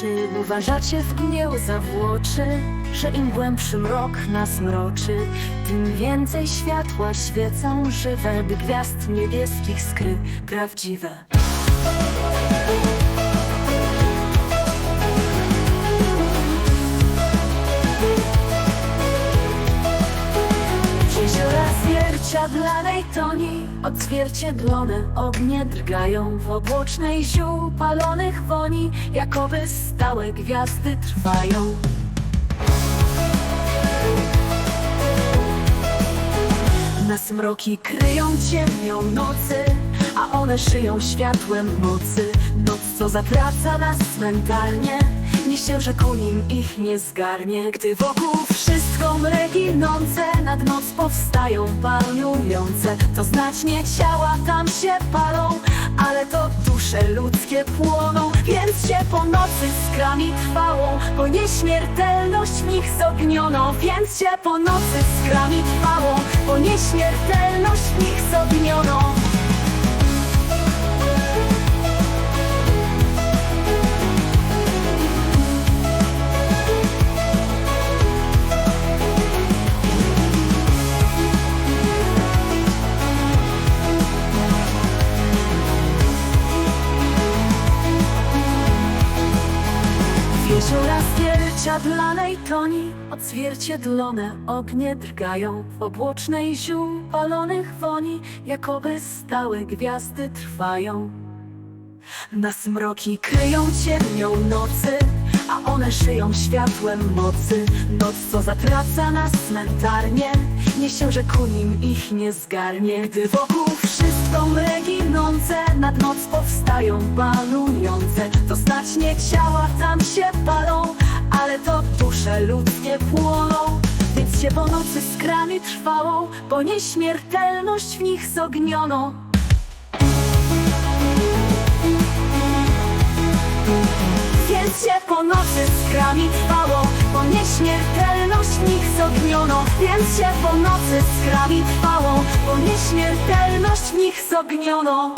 Czy uważacie w gnieł zawłoczy, że im głębszy mrok nas mroczy, tym więcej światła świecą żywe, by gwiazd niebieskich skry prawdziwe. Zwierciadlanej toni Odzwierciedlone ognie drgają W obłocznej ziół palonych woni Jakoby stałe gwiazdy trwają. Nas mroki kryją ciemnią nocy A one szyją światłem mocy. Noc co zatraca nas mentalnie Się, że ku nim ich nie zgarnie. Gdy wokół wszystko mre ginące Nad noc powstają palujące To znacznie ciała tam się palą Ale to dusze ludzkie płoną. Więc się po nocy skrami trwałą Bo nieśmiertelność w nich zogniono Więc się po nocy skrami trwałą Bo nieśmiertelność jeziora zwierciadlanej toni Odzwierciedlone ognie drgają W obłocznej ziół palonych woni Jakoby stałe gwiazdy trwają. Nas mroki kryją ciemnią nocy A one szyją światłem mocy. Noc co zatraca nas cmentarnie Nie się, że ku nim ich nie zgarnie. Gdy wokół wszystko mre ginące Nad noc powstają balujące. To znacznie ciała tam się palą Ale to dusze ludzkie płoną. Więc się po nocy skrami trwałą Bo nieśmiertelność w nich zogniono Więc się po nocy skrami trwało Bo nieśmiertelność w nich zogniono Więc się po nocy skrami trwało Bo nieśmiertelność w nich zogniono